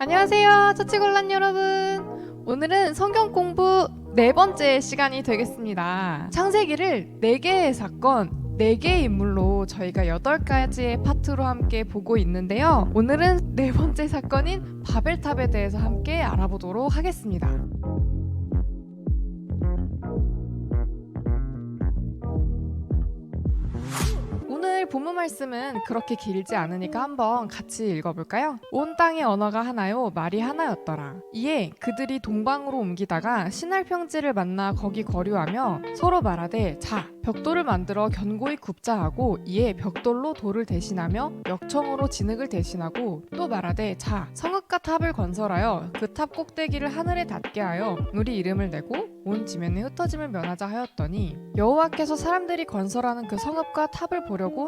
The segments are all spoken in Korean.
안녕하세요. 처치곤란 여러분. 오늘은 성경 공부 네 번째 시간이 되겠습니다. 창세기를 네 개의 사건, 네 개의 인물로 저희가 여덟 가지의 파트로 함께 보고 있는데요. 오늘은 네 번째 사건인 바벨탑에 대해서 함께 알아보도록 하겠습니다. 오늘 본문 말씀은 그렇게 길지 않으니까 한번 같이 읽어볼까요? 온 땅의 언어가 하나요, 말이 하나였더라. 이에 그들이 동방으로 옮기다가 신할 평지를 만나 거기 거류하며 서로 말하되 자 벽돌을 만들어 견고히 굽자 하고 이에 벽돌로 돌을 대신하며 역청으로 진흙을 대신하고 또 말하되 자 성읍과 탑을 건설하여 그 탑 꼭대기를 하늘에 닿게 하여 우리 이름을 내고 온 지면에 흩어짐을 면하자 하였더니 여호와께서 사람들이 건설하는 그 성읍과 탑을 보려고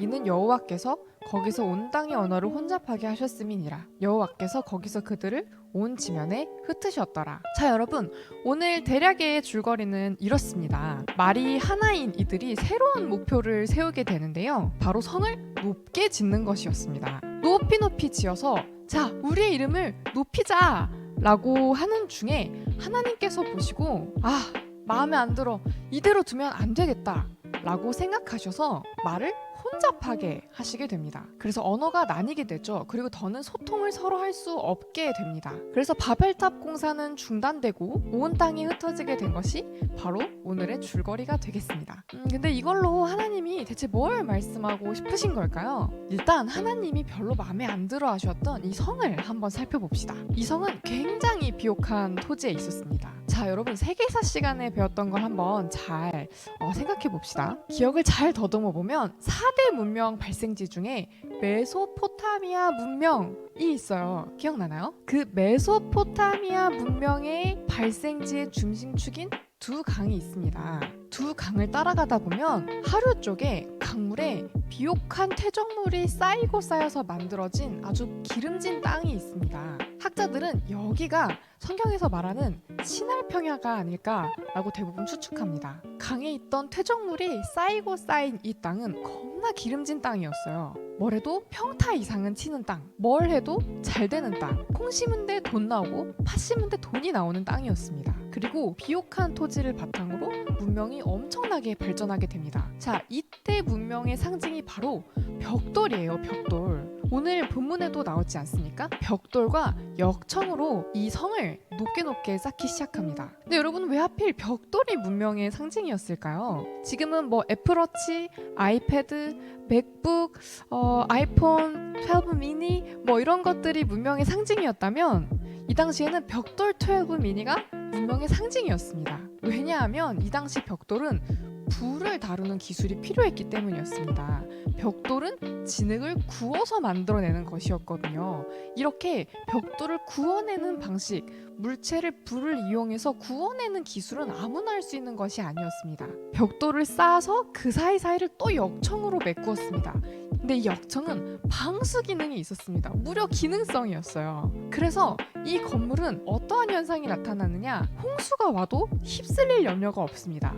이는 여호와께서 거기서 온 땅의 언어를 혼잡하게 하셨음이니라. 여호와께서 거기서 그들을 온 지면에 흩으셨더라. 자 여러분 오늘 대략의 줄거리는 이렇습니다. 말이 하나인 이들이 새로운 목표를 세우게 되는데요. 바로 성을 높게 짓는 것이었습니다. 높이 높이 지어서 자 우리의 이름을 높이자 라고 하는 중에 하나님께서 보시고 아 마음에 안 들어 이대로 두면 안 되겠다 라고 생각하셔서 말을 혼잡하게 하시게 됩니다. 그래서 언어가 나뉘게 되죠. 그리고 더는 소통을 서로 할 수 없게 됩니다. 그래서 바벨탑 공사는 중단되고 온 땅이 흩어지게 된 것이 바로 오늘의 줄거리가 되겠습니다. 음, 근데 이걸로 하나님이 대체 뭘 말씀하고 싶으신 걸까요? 일단 하나님이 별로 마음에 안 들어 하셨던 이 성을 한번 살펴봅시다. 이 성은 굉장히 비옥한 토지에 있었습니다. 자, 여러분 세계사 시간에 배웠던 걸 한번 잘 어, 생각해 봅시다. 기억을 잘 더듬어 보면 4대 문명 발생지 중에 메소포타미아 문명이 있어요. 기억나나요? 그 메소포타미아 문명의 발생지의 중심축인 두 강이 있습니다. 두 강을 따라가다 보면 하류 쪽에 강물에 비옥한 퇴적물이 쌓이고 쌓여서 만들어진 아주 기름진 땅이 있습니다. 학자들은 여기가 성경에서 말하는 신할 평야가 아닐까라고 대부분 추측합니다. 강에 있던 퇴적물이 쌓이고 쌓인 이 땅은 겁나 기름진 땅이었어요. 뭘 해도 평타 이상은 치는 땅, 뭘 해도 잘 되는 땅, 콩 심은 데 돈 나오고 팥 심은 데 돈이 나오는 땅이었습니다. 그리고 비옥한 토지를 바탕으로 문명이 엄청나게 발전하게 됩니다. 자, 이때 문명의 상징이 바로 벽돌이에요, 벽돌. 오늘 본문에도 나오지 않습니까? 벽돌과 역청으로 이 성을 높게 높게 쌓기 시작합니다. 근데 여러분 왜 하필 벽돌이 문명의 상징이었을까요? 지금은 뭐 애플워치, 아이패드, 맥북, 어, 아이폰 12 미니 뭐 이런 것들이 문명의 상징이었다면 이 당시에는 벽돌 12 미니가 문명의 상징이었습니다. 왜냐하면 이 당시 벽돌은 불을 다루는 기술이 필요했기 때문이었습니다. 벽돌은 진흙을 구워서 만들어내는 것이었거든요. 이렇게 벽돌을 구워내는 방식, 물체를 불을 이용해서 구워내는 기술은 아무나 할 수 있는 것이 아니었습니다. 벽돌을 쌓아서 그 사이사이를 또 역청으로 메꾸었습니다. 근데 이 역청은 방수 기능이 있었습니다. 무려 기능성이었어요. 그래서 이 건물은 어떠한 현상이 나타나느냐? 홍수가 와도 휩쓸릴 염려가 없습니다.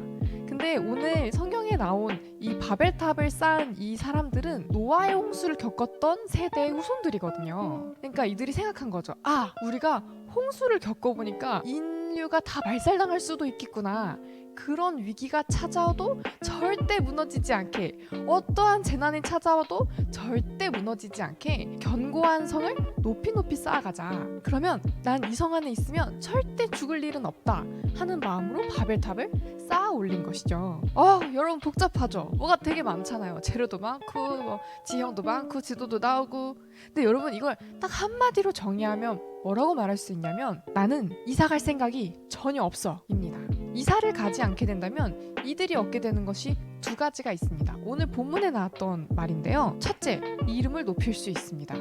근데 오늘 성경에 나온 이 바벨탑을 쌓은 이 사람들은 노아의 홍수를 겪었던 세대의 후손들이거든요. 그러니까 이들이 생각한 거죠. 아, 우리가 홍수를 겪어보니까 인류가 다 말살당할 수도 있겠구나. 그런 위기가 찾아와도 절대 무너지지 않게 어떠한 재난이 찾아와도 절대 무너지지 않게 견고한 성을 높이 높이 쌓아가자. 그러면 난 이 성 안에 있으면 절대 죽을 일은 없다 하는 마음으로 바벨탑을 쌓아 올린 것이죠. 어, 여러분 복잡하죠. 뭐가 되게 많잖아요. 재료도 많고 뭐 지형도 많고 지도도 나오고. 근데 여러분 이걸 딱 한마디로 정의하면 뭐라고 말할 수 있냐면 나는 이사 갈 생각이 전혀 없어입니다. 이사를 가지 않게 된다면 이들이 얻게 되는 것이 두 가지가 있습니다. 오늘 본문에 나왔던 말인데요. 첫째, 이름을 높일 수 있습니다.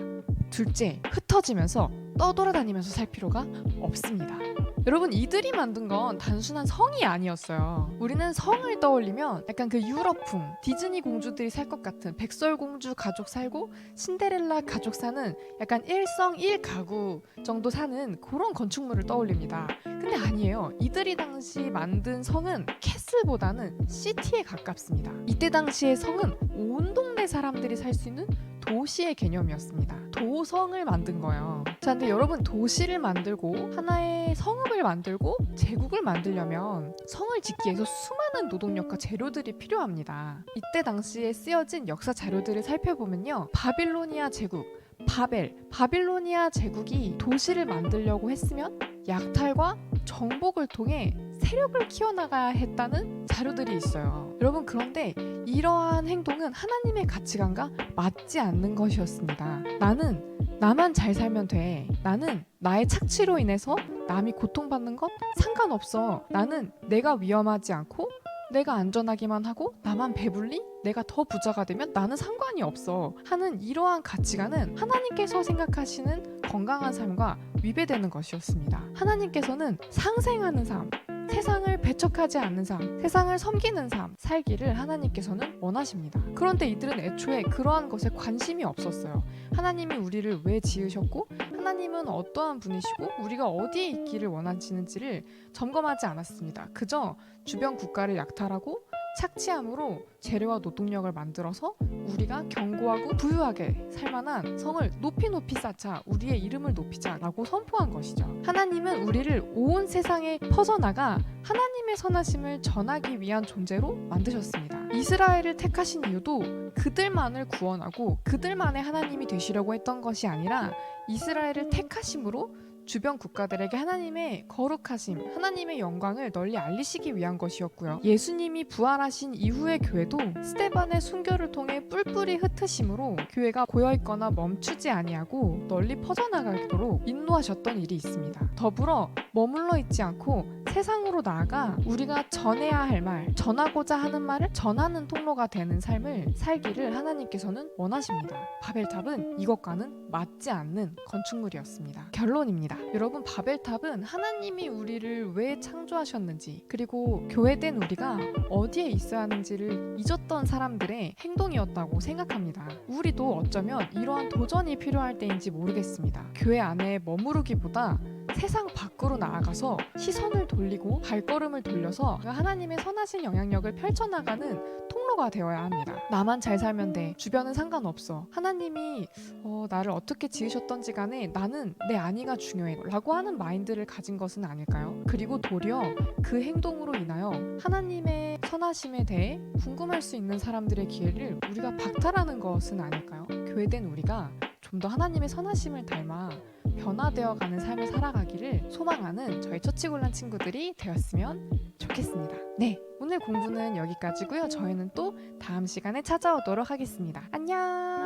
둘째, 흩어지면서 떠돌아다니면서 살 필요가 없습니다. 여러분 이들이 만든 건 단순한 성이 아니었어요. 우리는 성을 떠올리면 약간 그 유럽풍 디즈니 공주들이 살 것 같은 백설공주 가족 살고 신데렐라 가족 사는 약간 일성 일가구 정도 사는 그런 건축물을 떠올립니다. 근데 아니에요. 이들이 당시 만든 성은 캐슬보다는 시티에 가깝습니다. 이때 당시의 성은 온 동네 사람들이 살 수 있는 도시의 개념이었습니다. 도성을 만든 거예요. 자, 근데 여러분 도시를 만들고 하나의 성읍을 만들고 제국을 만들려면 성을 짓기 위해서 수많은 노동력과 재료들이 필요합니다. 이때 당시에 쓰여진 역사 자료들을 살펴보면요. 바빌로니아 제국, 바벨, 바빌로니아 제국이 도시를 만들려고 했으면 약탈과 정복을 통해 세력을 키워나가야 했다는 자료들이 있어요. 여러분 그런데 이러한 행동은 하나님의 가치관과 맞지 않는 것이었습니다. 나는 나만 잘 살면 돼. 나는 나의 착취로 인해서 남이 고통받는 건 상관없어. 나는 내가 위험하지 않고 내가 안전하기만 하고 나만 배불리 내가 더 부자가 되면 나는 상관이 없어 하는 이러한 가치관은 하나님께서 생각하시는 건강한 삶과 위배되는 것이었습니다. 하나님께서는 상생하는 삶, 세상을 배척하지 않는 삶, 세상을 섬기는 삶, 살기를 하나님께서는 원하십니다. 그런데 이들은 애초에 그러한 것에 관심이 없었어요. 하나님이 우리를 왜 지으셨고, 하나님은 어떠한 분이시고, 우리가 어디에 있기를 원하시는지를 점검하지 않았습니다. 그저 주변 국가를 약탈하고 착취함으로 재료와 노동력을 만들어서 우리가 견고하고 부유하게 살만한 성을 높이 높이 쌓자 우리의 이름을 높이자라고 선포한 것이죠. 하나님은 우리를 온 세상에 퍼져나가 하나님의 선하심을 전하기 위한 존재로 만드셨습니다. 이스라엘을 택하신 이유도 그들만을 구원하고 그들만의 하나님이 되시려고 했던 것이 아니라 이스라엘을 택하심으로 주변 국가들에게 하나님의 거룩하심, 하나님의 영광을 널리 알리시기 위한 것이었고요. 예수님이 부활하신 이후의 교회도 스테반의 순교를 통해 뿔뿔이 흩으심으로 교회가 고여 있거나 멈추지 아니하고 널리 퍼져나가도록 인도하셨던 일이 있습니다. 더불어 머물러 있지 않고 세상으로 나아가 우리가 전해야 할 말, 전하고자 하는 말을 전하는 통로가 되는 삶을 살기를 하나님께서는 원하십니다. 바벨탑은 이것과는 맞지 않는 건축물이었습니다. 결론입니다. 여러분, 바벨탑은 하나님이 우리를 왜 창조하셨는지, 그리고 교회된 우리가 어디에 있어야 하는지를 잊었던 사람들의 행동이었다고 생각합니다. 우리도 어쩌면 이러한 도전이 필요할 때인지 모르겠습니다. 교회 안에 머무르기보다 세상 밖으로 나아가서 시선을 돌리고 발걸음을 돌려서 하나님의 선하신 영향력을 펼쳐나가는 통로가 되어야 합니다. 나만 잘 살면 돼. 주변은 상관없어. 하나님이 어, 나를 어떻게 지으셨던지 간에 나는 내 안위가 중요해. 라고 하는 마인드를 가진 것은 아닐까요? 그리고 도리어 그 행동으로 인하여 하나님의 선하심에 대해 궁금할 수 있는 사람들의 기회를 우리가 박탈하는 것은 아닐까요? 교회된 우리가 좀 더 하나님의 선하심을 닮아 변화되어 가는 삶을 살아가기를 소망하는 저희 처치곤란 친구들이 되었으면 좋겠습니다. 네, 오늘 공부는 여기까지고요. 저희는 또 다음 시간에 찾아오도록 하겠습니다. 안녕!